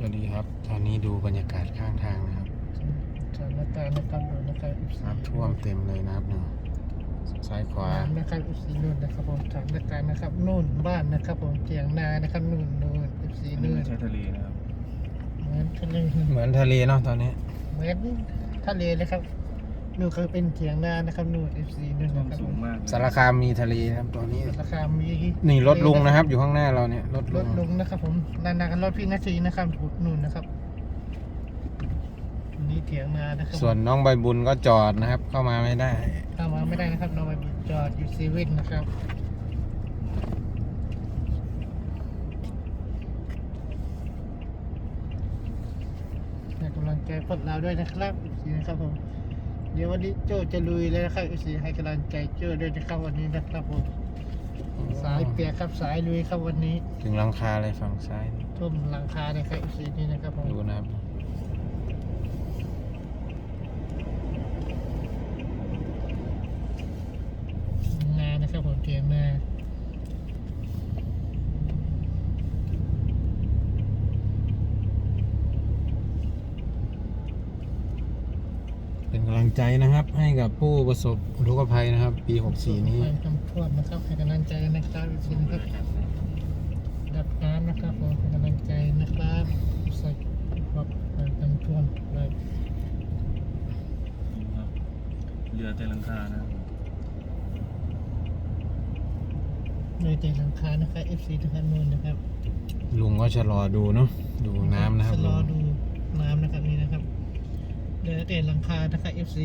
สวัสดีครับ ตอนนี้ดูบรรยากาศข้างทางนะครับสถานการณ์นะครับดูนะครับน้ำท่วมเต็มเลยนะครับเนี่ยซ้ายขวาน้ำนะครับอุสีนุ่นนะครับผมสถานการณ์นะครับนู่นบ้านนะครับ ผมเจียงนานะครับนู่นนู่นอุสีอันนี้นุ่ไม่นใช่ทะเลนะครับเหมือนทะเลเหมือนทะเลเนาะตอนนี้ เหมือนทะเลเลยครับ นู่นคือเป็นเจียงนานะครับนู่นอุสีนุ่นนะครัสูงมากเลยสารคามมีทะเลนะครับตอนนี้ราคามีนี่รถลุงนะครับ อยู่ข้างหน้าเราเนี่ยรถรลุถงลุงนะครับ ผมนานๆกันรถพี่นาทีนะครับถูกนู่นนะครับอันนี่เถียงนานะครับส่วนน้องใบบุญก็จอดนะครับ เข้ามาไม่ได้ เข้ามาไม่ได้นะครับเราไปจอดอยู่เซเว่นนะครับให้กำลังใจพวกเราด้วยนะครับอีกทีนะครับผม เดี๋ยววันนี้โจจะลุยเลยนะครับอีกทีให้กำลังใจโจด้วยนะครับวันนี้นะครับผมสายเปียกครับสายลุยครับวันนี้ ถึงหลังคาเลยฝั่งซ้ายนี่ท่วมหลังคาเลยครับอีกทีนี้นะครับผมดูนะครับ นานะครับผมเทียงนา เป็นกำลังใจนะครับ ให้กับผู้ประสบอุทกภัยนะครับ ปี 64 นี้ไปทำท่วมนะครับให้กำลังใจนะครับอีกทีนะครับดับน้ำนะครับผมให้กำลังใจนะครับใส่ครับไปทำท่วมไปครับเรือแต่หลังคานะครับเลยเตะหลังคานะครับ FC ทุกท่านนู่นนะครับลุงก็ชะลอดูเนาะดูน้ำนะครับชะลลุองดูน้ำนะครับนี่นะครับ เดือเตะหลังคานะครับ FC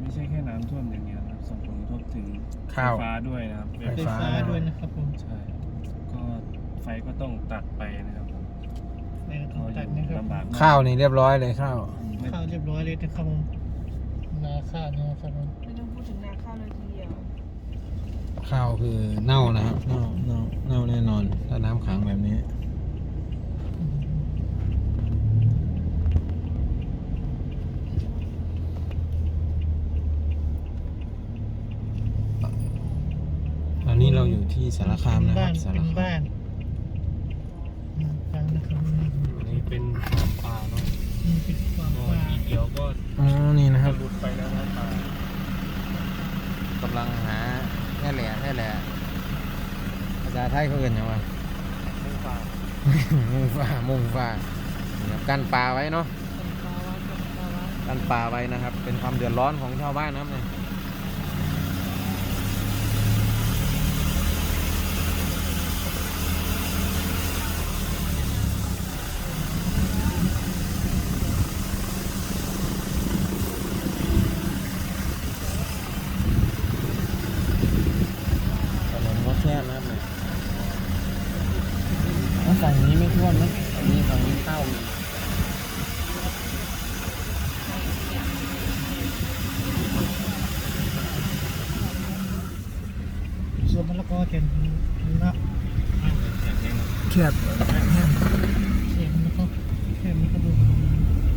ไม่ใช่แค่น้ำท่วมอย่างเดียวนะครับส่งผลกระทบถึงข้าวไฟฟ้าด้วยนะครับไฟไฟฟ้า ฟ้าด้วยนะครับผมใช่ก็ไฟก็ต้องตัดไปนะครับผมในกระก็ตุ้อนตัดยู่นะครับลำบากมกข้าวนี่เรียบร้อยเลยข้าว ไม่ข้าวเรียบร้อยเลยนะครับผมนาข้าวเนี่ยนะครับผมไม่ต้องพูดถึงนาข้าวเลยทีเดียวข้าวคือเน่านะครับ เน่าเน่าเน่าแน่นอน ถ้าน้ำขังแบบนี้ ต อนนี้เราอยู่ที่สารคามนะคบ้ารับนสารเป็นคามบ้านฟังนะครับนี่อันนี้เป็นความป่าเนาะนี่เป็นความก็ว่าทีเดียวก็อ๋อนี่นะคจะรับหลุดไปแล้วนะป่ากำลังหาแค่แหล่แค่แหล่ภาษาไทยเขาเอ่นหยังวะไม่ป่ามุ่งฟ้ามุ่งฟ้านี่ครับกันปลาไว้เนาะเป็นปลาว่าเป็นปลาว่ากันปลาไว้นะครับ เป็นความเดือดร้อนของชาวบ้านนะครับเนี่ย ถนนก็แคบนะครับเนี่ยแล้วฝั่งนี้ไม่ท่วมนะฝั่งนี้ฝั่งนี้เข้ามี ส่วนมะละกอเข็นนะแคบเข็นนะครับเข็นนะครับผม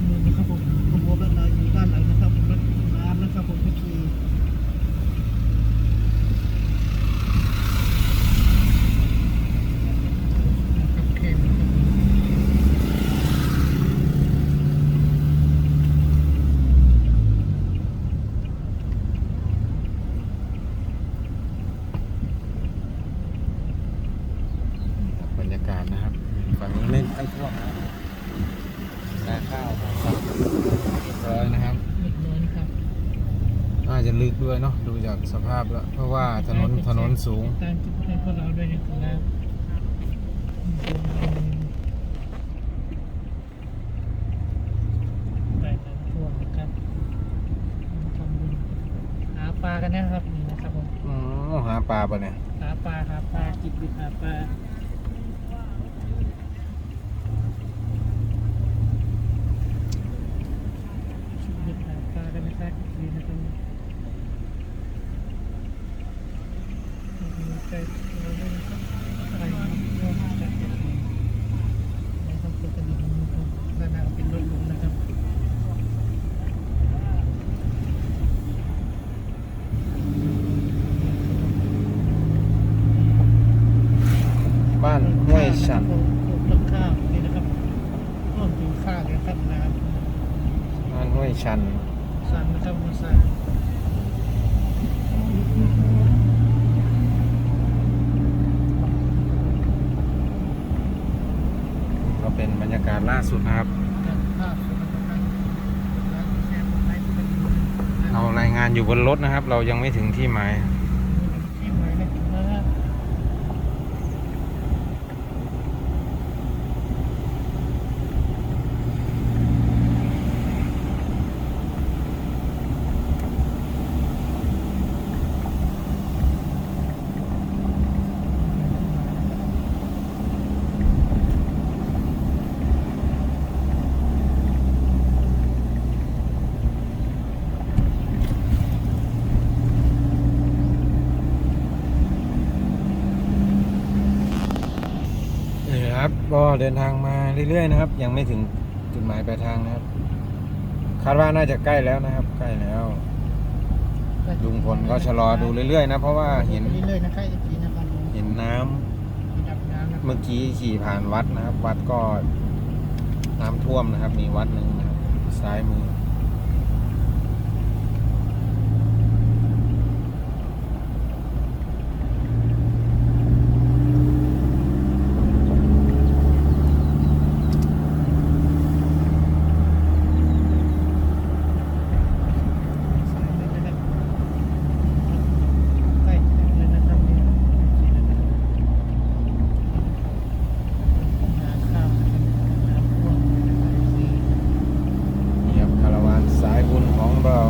นี่นะครับผมขบวนรถเราอยู่ด้านหลังนะครับรถน้ำนะครับผมก็คือนะครับเข็นนะครับ บรรยากาศนะครับ ฝั่งนี้ ไม่ไม่ท่วมนะครับนาข้าวครับเรียบร้อยนะครับเรียบร้อยนะครับน่าจะลึกด้วยเนาะดูจากสภาพแล้ว เพราะว่าถนนถนนสูงตามจุดให้พวกเราด้วยนะครับไปน้ำท่วมนะครับทำบุญหาปลากันนะครับนี่นะครับผมอ๋อหาปลาปะเนี่ยหาปลาหาปลาจิบดิบหาปลา บ้านห้วยชันต้นข้วนี่นะนนนนน สั่นนะครับมาสั่นก็เป็นบรรยากาศล่าสุดนะครับ เรารายงานอยู่บนรถนะครับ เรายังไม่ถึงที่หมาย ที่หมายเลขนะฮะ นี่ ครับ ก็เดินทางมาเรื่อยๆนะครับ ยังไม่ถึงจุดหมายปลายทางนะครับ คาดว่าน่าจะใกล้แล้วนะครับ ใกล้แล้วลุงพลก็ชะลอดูเรื่อยๆนะ เพราะว่าเห็นไปเรื่อยๆนะครับอีกทีนะครับลุงเห็นน้ำมีดับน้ำนะครับเมื่อกี้ขี่ผ่านวัดนะครับ วัดก็น้ำท่วมนะครับ มีวัดหนึ่งนะครับซ้ายมือ สายเลยนะครับใกล้ถึงเลยนะครับเนี่ยอีกทีนะครับนาข้าวนะครับน้ำท่วมนะครับอีกที นี่ครับคาราวานสายบุญของเรา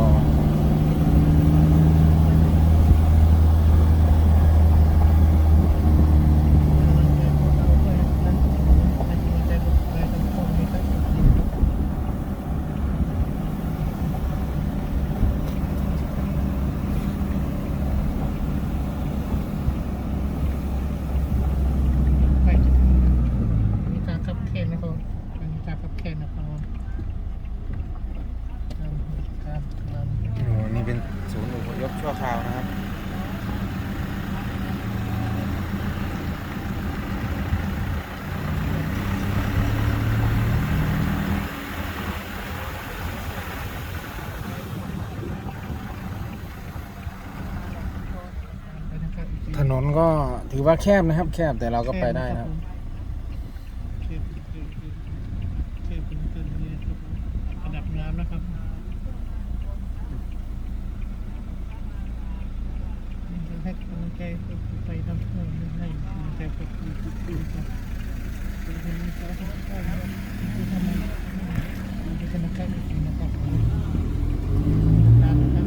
มีการขับเคนนะครับมีการขับเคนนะครับการการ โอ้โหนี่เป็นศูนย์อพยพชั่วคราวนะครับ ถ นนก็ถือว่าแคบนะครับ แคบแต่เราก็ไปได้นะครับเคนเคนเคนเป็นเคนนี่ครับระดับน้ำนะครับให้กำลังใจไปทำเพื่อนให้กำลังใจกับคุณครูครับเป็นกำลังใจให้ทุกท่านนะครับที่ทำให้ที่จะมาแก้ไขนะครับน้ำนะ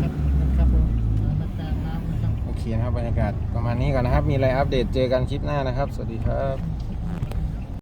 ครับนะครับผมน้ำน้ำนะครับโอเคนะครับบรรยากาศประ มาณนี้ก่อนนะครับ มีอะไรอัปเดตเจอกันคลิปหน้านะครับ สวัสดีครับ